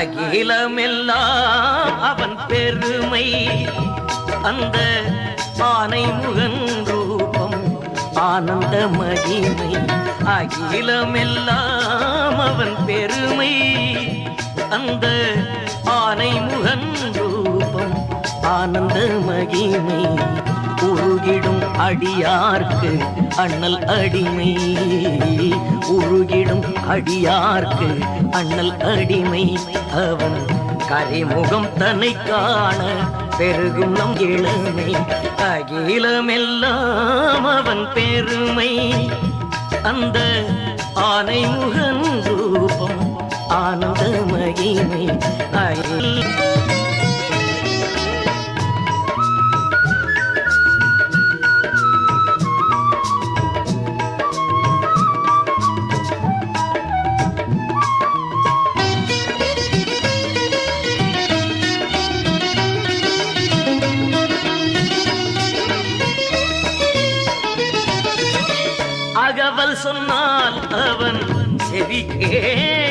அகிலமெல்லாம் அவன் பெருமை. அந்த ஆனை முகன் ரூபம் ஆனந்த மகிமை. அகிலமெல்லாம் அவன் பெருமை. அந்த ஆனை முகன் ரூபம் ஆனந்த மகிமை. உருகிடும் அடியார்க்கு அண்ணல் அடிமை. அடியார்க்கு அண்ணல் அடிமை அவன். கரைமுகம் தன்னை காண பெருகும் நம் இளமை. அகிலமெல்லாம் அவன் பெருமை. அந்த ஆனை முகன் ரூபம் ஆனந்த மகிமை. அகில் அவள் சொன்னால் அவன் செவி கேட்கும்